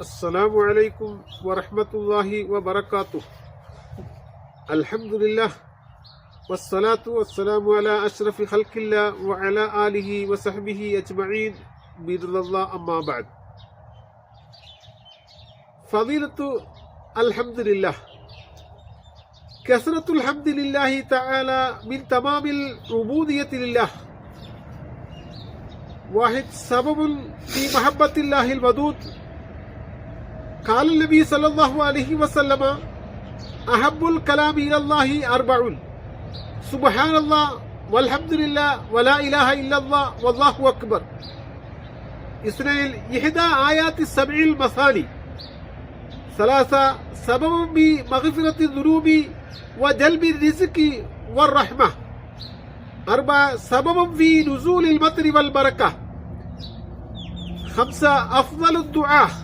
السلام عليكم ورحمة الله وبركاته. الحمد لله والصلاة والسلام على أشرف خلق الله وعلى آله وصحبه أجمعين برضا الله أما بعد. فضيلة الحمد لله كثرة الحمد لله تعالى من تمام العبودية لله. واحد سبب في محبة الله الودود قال النبي صلى الله عليه وسلم أحب الكلام إلى الله أربع سبحان الله والحمد لله ولا إله إلا الله والله أكبر. إسرائيل إحدى آيات السبع المثاني. ثلاثة سبب بمغفرة الذنوب وجلب الرزق والرحمة. أربعة سبب في نزول المطر والبركة. خمسة أفضل الدعاء.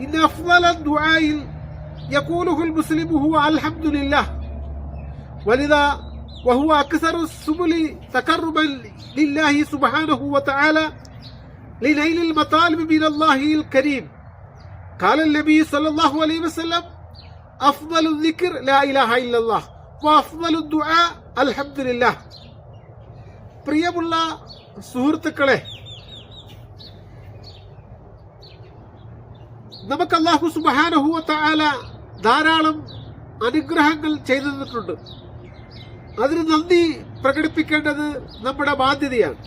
إن أفضل الدعاء يقوله المسلم هو الحمد لله ولذا وهو أكثر السبل تقربا لله سبحانه وتعالى لنيل المطالب من الله الكريم قال النبي صلى الله عليه وسلم أفضل الذكر لا إله إلا الله وأفضل الدعاء الحمد لله പ്രിയമുള്ള സുഹൃത്തുക്കളെ നമുക്ക് അള്ളാഹു സുബാനഹുവ ആല ധാരാളം അനുഗ്രഹങ്ങൾ ചെയ്തു തന്നിട്ടുണ്ട്. അതിന് നന്ദി പ്രകടിപ്പിക്കേണ്ടത് നമ്മുടെ ബാധ്യതയാണ്.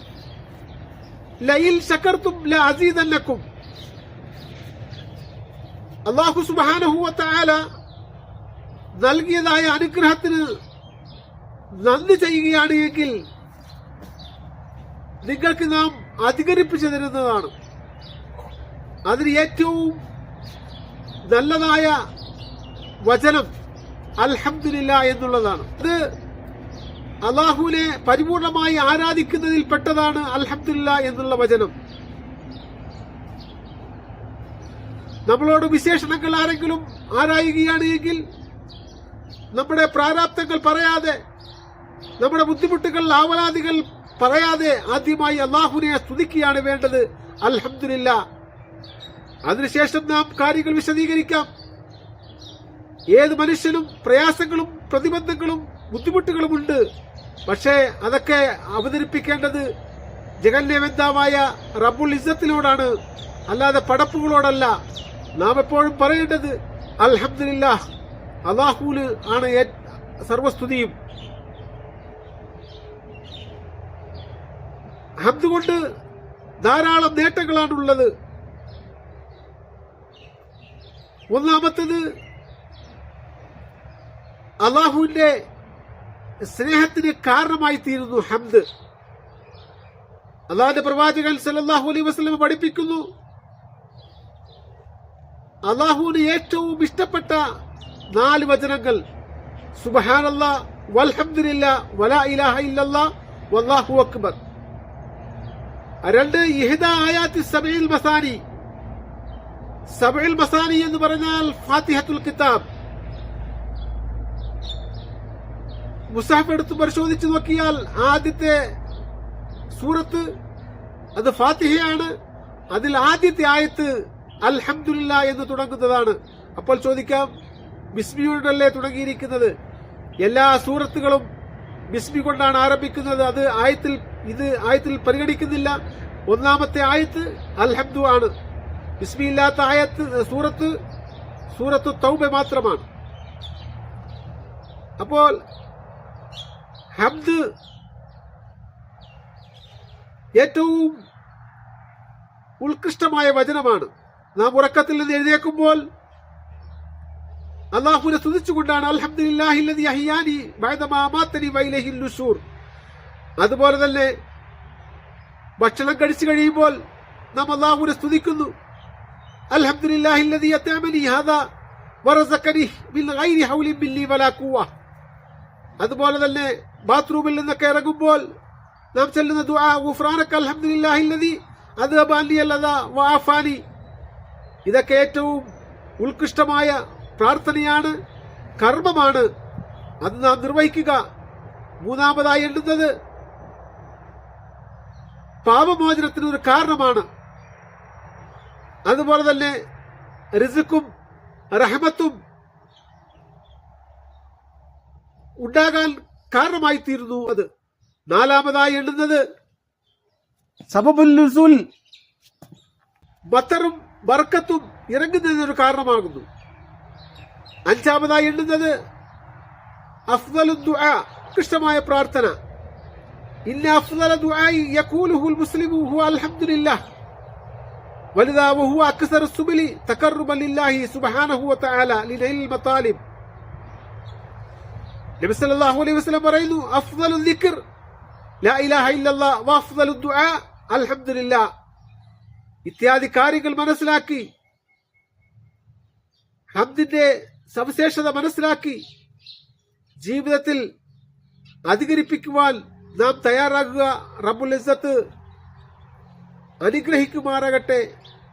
ലയിൽ ശക്കർത്തും ല അസീതല്ലക്കും അള്ളാഹു സുബാനഹുവ ആല നൽകിയതായ അനുഗ്രഹത്തിന് നന്ദി ചെയ്യുകയാണ് എങ്കിൽ നിങ്ങൾക്ക് നാം അധികരിപ്പിച്ചു തരുന്നതാണ്. അതിന് ഏറ്റവും നല്ലതായ വചനം അൽഹംദുലില്ല എന്നുള്ളതാണ്. അത് അള്ളാഹുവിനെ പരിപൂർണമായി ആരാധിക്കുന്നതിൽ പെട്ടതാണ് അൽഹംദുലില്ല എന്നുള്ള വചനം. നമ്മളോട് വിശേഷണങ്ങൾ ആരെങ്കിലും ആരായുകയാണ് എങ്കിൽ നമ്മുടെ പ്രാരാബ്ദങ്ങൾ പറയാതെ നമ്മുടെ ബുദ്ധിമുട്ടുകൾ ആവലാദികൾ പറയാതെ ആദ്യമായി അള്ളാഹുവിനെ സ്തുതിക്കുകയാണ് വേണ്ടത് അൽഹംദുലില്ല. അതിനുശേഷം നാം കാര്യങ്ങൾ വിശദീകരിക്കാം. ഏത് മനുഷ്യനും പ്രയാസങ്ങളും പ്രതിബന്ധങ്ങളും ബുദ്ധിമുട്ടുകളുമുണ്ട്. പക്ഷേ അതൊക്കെ അവതരിപ്പിക്കേണ്ടത് ജഗന്യവന്താവായ റബ്ബുൽ ഇസ്സത്തിനോടാണ്. അല്ലാതെ പടപ്പുകളോടല്ല. നാം എപ്പോഴും പറയേണ്ടത് അൽഹംദുലില്ല അള്ളാഹുൽ ആണ് സർവസ്തുതിയും. ഹംദ് കൊണ്ട് ധാരാളം നേട്ടങ്ങളാണുള്ളത്. ഒന്നാമത്തത് അള്ളാഹുവിന്റെ സ്നേഹത്തിന് കാരണമായി തീരുന്നു ഹംദ്. അള്ളാഹിന്റെ പ്രവാചകൻ സല്ലല്ലാഹു അലൈ വസല്ലം പഠിപ്പിക്കുന്നു അള്ളാഹുവിന് ഏറ്റവും ഇഷ്ടപ്പെട്ട നാല് വചനങ്ങൾ സുബഹാനല്ലാ ഇലാഹ വല്ലാഹു അക്ബർ. രണ്ട് ഇഹിദ ആയാത്തി സബയിൽ മസാനി സബയിൽ മസാനി എന്ന് പറഞ്ഞാൽ ഫാത്തിഹത്തുൽ കിതാബ്. മുസാഫ് എടുത്ത് പരിശോധിച്ചു നോക്കിയാൽ ആദ്യത്തെ സൂറത്ത് അത് ഫാത്തിഹയാണ്. അതിൽ ആദ്യത്തെ ആയത്ത് അൽഹംദുലില്ല എന്ന് തുടങ്ങുന്നതാണ്. അപ്പോൾ ചോദിക്കാം ബിസ്മിയോടല്ലേ തുടങ്ങിയിരിക്കുന്നത്? എല്ലാ സൂറത്തുകളും ബിസ്മി കൊണ്ടാണ് ആരംഭിക്കുന്നത്. അത് ആയത്തിൽ ഇത് ആയത്തിൽ പരിഗണിക്കുന്നില്ല. ഒന്നാമത്തെ ആയത്ത് അൽഹംദു ആണ്. ബിസ്മി ഇല്ലാത്ത ആയത്ത് സൂറത്ത് സൂറത്ത് തൗബ മാത്രമാണ്. അപ്പോൾ ഹബ്ദ് ഏറ്റവും ഉത്കൃഷ്ടമായ വചനമാണ്. നാം ഉറക്കത്തിൽ നിന്ന് എഴുതിയേക്കുമ്പോൾ അള്ളാഹുവിനെ സ്തുതിച്ചുകൊണ്ടാണ് നുശൂർ അതുപോലെ തന്നെ ഭക്ഷണം കഴിച്ചു കഴിയുമ്പോൾ നാം അള്ളാഹുവിനെ സ്തുതിക്കുന്നു. അൽഹംദുലില്ലാഹില്ലദി അത്അമനി هذا ورزقني من غير حول مني ولا قوة അതുപോലെ തന്നെ ബാത്റൂമിൽ നിന്നൊക്കെ ഇറങ്ങുമ്പോൾ നാം ചെല്ലുന്ന ദുആ ഗുഫ്രാനക അൽഹംദുലില്ലാഹില്ലദി അത് അല്ലദാ വആഫാനി ഇതൊക്കെ ഏറ്റവും ഉത്കൃഷ്ടമായ പ്രാർത്ഥനയാണ് കർമ്മമാണ്. അത് നാം നിർവഹിക്കുക. മൂന്നാമതായി എണ്ണുന്നത് പാപമോചനത്തിന് ഒരു കാരണമാണ്. അതുപോലെ തന്നെ റിസുക്കും റഹമത്തും ഉണ്ടാകാൻ കാരണമായി തീരുന്നു അത്. നാലാമതായി എണ്ണുന്നത് നുസുൽ ബത്തറും ബർക്കത്തും ഇറങ്ങുന്നതിനൊരു കാരണമാകുന്നു. അഞ്ചാമതായി എണ്ണുന്നത് അഫ്ദലു ഉത്കൃഷ്ടമായ പ്രാർത്ഥന. ഇന്ന അഫ്ദല ദുആ യഖൂലുഹുൽ മുസ്ലിമു ഹുവ അൽഹംദുലില്ലാഹ്. വലുതാ വഹുവ അക്സർ സുബിലി തക്കറുബ ലില്ലാഹി സുബ്ഹാനഹു വ തആല ലിനൈൽ മതാലിബ് നബി സല്ലല്ലാഹു അലൈഹി വസല്ലം പറയുന്നു അഫ്ളലു ദിക്ർ ലാ ഇലാഹ ഇല്ലല്ലാഹ് വ അഫ്ളലു ദുആ അൽഹംദുലില്ലാഹ് ഇത്യാദി കാര്യങ്ങൾ മനസ്സിലാക്കി ഹംദിന്റെ സവിശേഷത മനസ്സിലാക്കി ജീവിതത്തിൽ അധികരിപ്പിക്കുവാൻ നാം തയ്യാറാകുക റബ്ബുൽ ഇസ്സത്ത് അനുഗ്രഹിക്കുമാറാകട്ടെ.